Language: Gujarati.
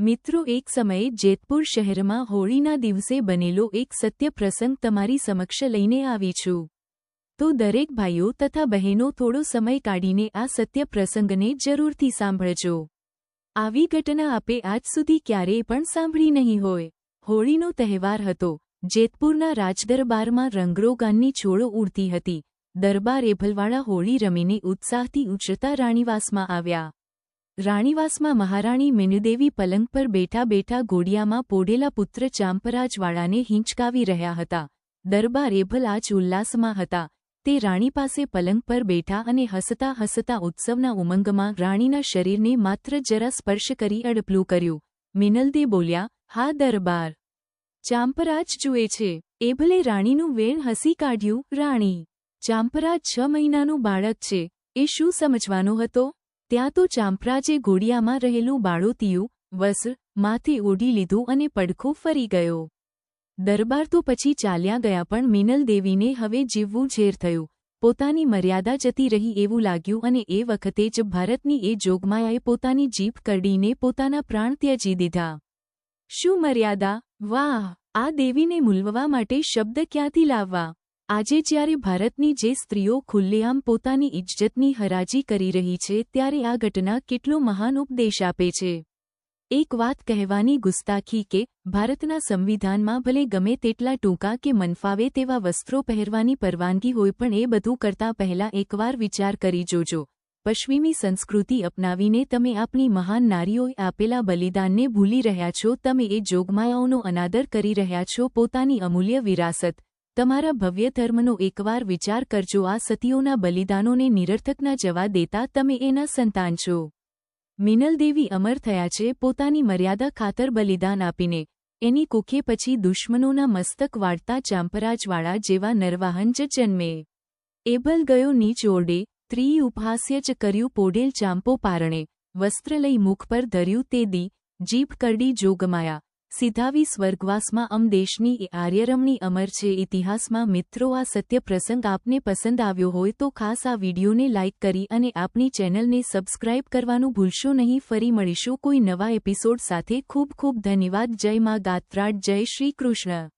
મિત્રો, એક સમયે જેતપુર શહેરમાં હોળીના દિવસે બનેલો એક સત્ય પ્રસંગ તમારી સમક્ષ લઈને આવી છું. તો દરેક ભાઈઓ તથા બહેનો થોડો સમય કાઢીને આ સત્ય પ્રસંગને જરૂરથી સાંભળજો. આવી ઘટના આપે આજ સુધી ક્યારેય પણ સાંભળી નહીં હોય. હોળીનો તહેવાર હતો. જેતપુરના રાજદરબારમાં રંગરોગાનની છોડો ઉડતી હતી. દરબાર એભલવાળા હોળી રમીને ઉત્સાહથી ઉછળતા રાણીવાસમાં આવ્યા. રાણીવાસમાં મહારાણી મેનુદેવી પલંગ પર બેઠા બેઠા ઘોડિયામાં પોઢેલા પુત્ર ચાંપરાજવાળાને હિંચકાવી રહ્યા હતા. દરબાર એભલ આજ ઉલ્લાસમાં હતા. તે રાણી પાસે પલંગ પર બેઠા અને હસતા હસતા ઉત્સવના ઉમંગમાં રાણીના શરીરને માત્ર જરા સ્પર્શ કરી અડપલું કર્યું. મિનલદે બોલ્યા, હા દરબાર. ચાંપરાજ જુએ છે. એભલે રાણીનું વેણ હસી કાઢ્યું, રાણી. ચાંપરાજ છ મહિનાનું બાળક છે. એ શું સમજવાનો હતો? ત્યાં તો ચાંપરાજે ઘોડિયામાં રહેલું બાળોતિયું વસ્ત્ર માથે ઓઢી લીધું અને પડખો ફરી ગયો. દરબાર તો પછી ચાલ્યા ગયા પણ મિનલ દેવીને હવે જીવવું ઝેર થયું. પોતાની મર્યાદા જતી રહી એવું લાગ્યું અને એ વખતે જ ભારતની એ જોગમાયાએ પોતાની જીભ કરડીને પોતાના પ્રાણ ત્યજી દીધા. શું મર્યાદા? વાહ! આ દેવીને મૂલવવા માટે શબ્દ ક્યાંથી લાવવા? આજે જ્યારે ભારતની જે સ્ત્રીઓ ખુલ્લેઆમ પોતાની ઇજ્જતની હરાજી કરી રહી છે, ત્યારે આ ઘટના કેટલો મહાન ઉપદેશ આપે છે. એક વાત કહેવાની ગુસ્તાખી કે, ભારતના સંવિધાનમાં ભલે ગમે તેટલા ટૂંકા કે મનફાવે તેવા વસ્ત્રો પહેરવાની પરવાનગી હોય પણ એ બધું કરતા પહેલા એકવાર વિચાર કરી જોજો. પશ્ચિમી સંસ્કૃતિ અપનાવીને તમે આપણી મહાન નારીઓએ આપેલા બલિદાનને ભૂલી રહ્યા છો, તમે એ જોગમાયાઓનો અનાદર કરી રહ્યા છો, પોતાની અમૂલ્ય વિરાસત. તમારા ભવ્ય ધર્મનો એકવાર વિચાર કરજો. આ સતીઓના બલિદાનોને નિરર્થકના જવા દેતા તમે એના સંતાન છો. મિનલદેવી અમર થયા છે. પોતાની મર્યાદા ખાતર બલિદાન આપીને, એની કુખે પછી દુશ્મનોના મસ્તક વાળતા ચાંપરાજવાળા જેવા નરવાહન જ જન્મે. એબલ ગયો નીચ ઓરડે, ત્રી ઉપહાસ્ય જ કર્યું પોડેલ ચાંપો પારણે, વસ્ત્ર લઈ મુખ પર ધર્યું તે દી જીભ કરડી જોગમાયા. સીધાવી સ્વર્ગવાસમાં અમ દેશની એ આર્યરમણી અમર છે, ઇતિહાસમાં મિત્રો, આ સત્ય પ્રસંગ આપને પસંદ આવ્યો હોય તો ખાસ આ વિડીયોને લાઇક કરી અને આપની ચેનલને સબસ્ક્રાઇબ કરવાનું ભૂલશો નહીં. ફરી મળીશું કોઈ નવા એપિસોડ સાથે. ખૂબ ખૂબ ધન્યવાદ. જય મા ગાત્રાટ જય શ્રી કૃષ્ણ.